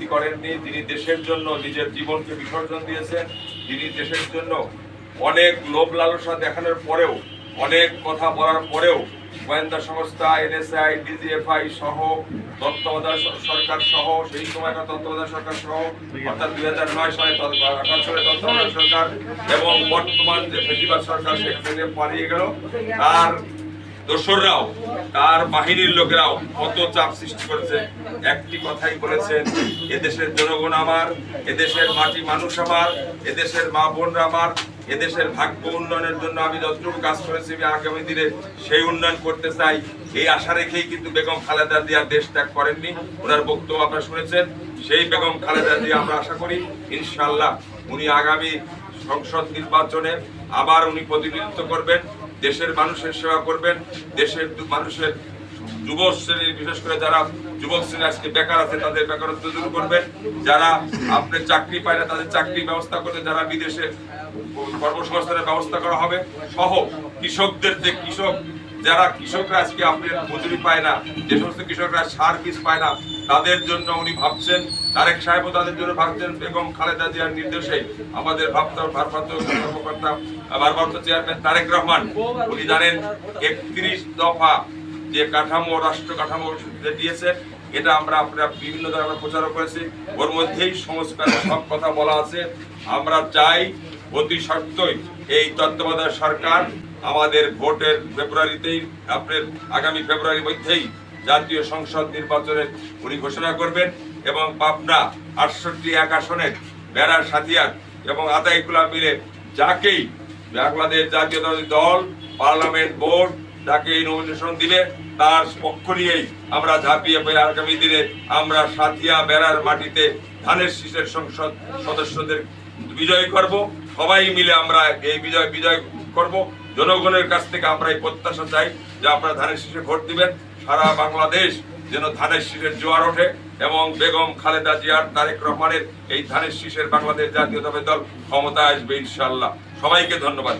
রাজনীতি করেননি, তিনি দেশের জন্য নিজের জীবনকে বিসর্জন দিয়েছেন। তিনি দেশের জন্য অনেক লোভ লালসা দেখানোর পরেও, অনেক কথা বলার পরেও গোয়েন্দা সংস্থা, এনএসআই, ডিজিএফআই সহ, তত্ত্বাবধায়ক সরকার সহ, সেই সময়কার তত্ত্বাবধায়ক সরকার সহ, অর্থাৎ দুই হাজার নয় সালে তত্ত্বাবধায়ক সরকার এবং বর্তমান যে ফেস্টিভাল সরকার, সেখানে পালিয়ে গেল। তার দোসররাও, তার বাহিনীর লোকেরাও কত চাপ সৃষ্টি করেছে। একটি কথাই বলেছেন, এদেশের জনগণ আমার, এদেশের মাটি মানুষ আমার, এদেশের মা বোনরা আমার, এদেশের ভাগ্য উন্নয়নের জন্য আমি যতটুকু কাজ করেছি, আমি আগামী দিনে সেই উন্নয়ন করতে চাই। এই আশা রেখেই কিন্তু বেগম খালেদা জিয়া দেশ ত্যাগ করেননি। ওনার বক্তব্য আপনারা শুনেছেন, সেই বেগম খালেদা জিয়া আমরা আশা করি ইনশাল্লাহ উনি আগামী সংসদ নির্বাচনে আবার উনি প্রতিনিধিত্ব করবেন। দেশের মানুষের সেবা করবেন, দেশের মানুষের যুব শ্রেণির, বিশেষ করে যারা যুবক শ্রেণি আজকে বেকার আছে, তাদের বেকারত্ব দূর করবেন। যারা আপনি চাকরি পায় না, তাদের চাকরি ব্যবস্থা করবেন যারা বিদেশে কর্মসংস্থানের ব্যবস্থা করা হবে, সহ কৃষকদের যে কৃষক যারা কৃষকরা আজকে আপনার মজুরি পায় না, যে সমস্ত কৃষকরা সার বীজ পায় না, তাদের জন্য উনি ভাবছেন, তারেক সাহেবও তাদের জন্য ভাবছেন, বেগম খালেদা জিয়ার নির্দেশে আমাদের ভারপ্রাপ্ত কর্মকর্তা, ভারপ্রাপ্ত চেয়ারম্যান তারেক রহমান, উনি জানেন একত্রিশ দফা যে কাঠামো, রাষ্ট্র কাঠামো দিয়েছেন এটা আমরা আমরা বিভিন্ন ধরনের প্রচারও করেছি, ওর মধ্যেই সংস্কারের সব কথা বলা আছে। আমরা চাই অতি সত্ত্বই এই তত্ত্বাবধায়ক সরকার আমাদের ভোটের ফেব্রুয়ারিতেই আপনার আগামী ফেব্রুয়ারির মধ্যেই জাতীয় সংসদ নির্বাচনের উনি ঘোষণা করবেন এবং পাবনা আটষট্টি এক আসনের বেড়ার সাথিয়ার এবং আদায়গুলা মিলে যাকেই বাংলাদেশ জাতীয়তাবাদী দল পার্লামেন্ট বোর্ড যাকে এই নমিনেশন দিবে, তার পক্ষ নিয়েই আমরা ঝাঁপিয়ে পড়ে আগামী দিনে আমরা সাথিয়া বেড়ার মাটিতে ধানের শীষের সংসদ সদস্যদের বিজয় করব। সবাই মিলে আমরা এই বিজয় বিজয় করব। জনগণের কাছ থেকে আমরা এই প্রত্যাশা চাই যে আপনারা ধানের শীষে ভোট দিবেন। সারা বাংলাদেশ যেন ধানের শীষের জোয়ার ওঠে এবং বেগম খালেদা জিয়ার, তারেক রহমানের এই ধানের শীষের বাংলাদেশ জাতীয়তাবাদী দল ক্ষমতায় আসবে ইনশাল্লাহ সবাইকে ধন্যবাদ।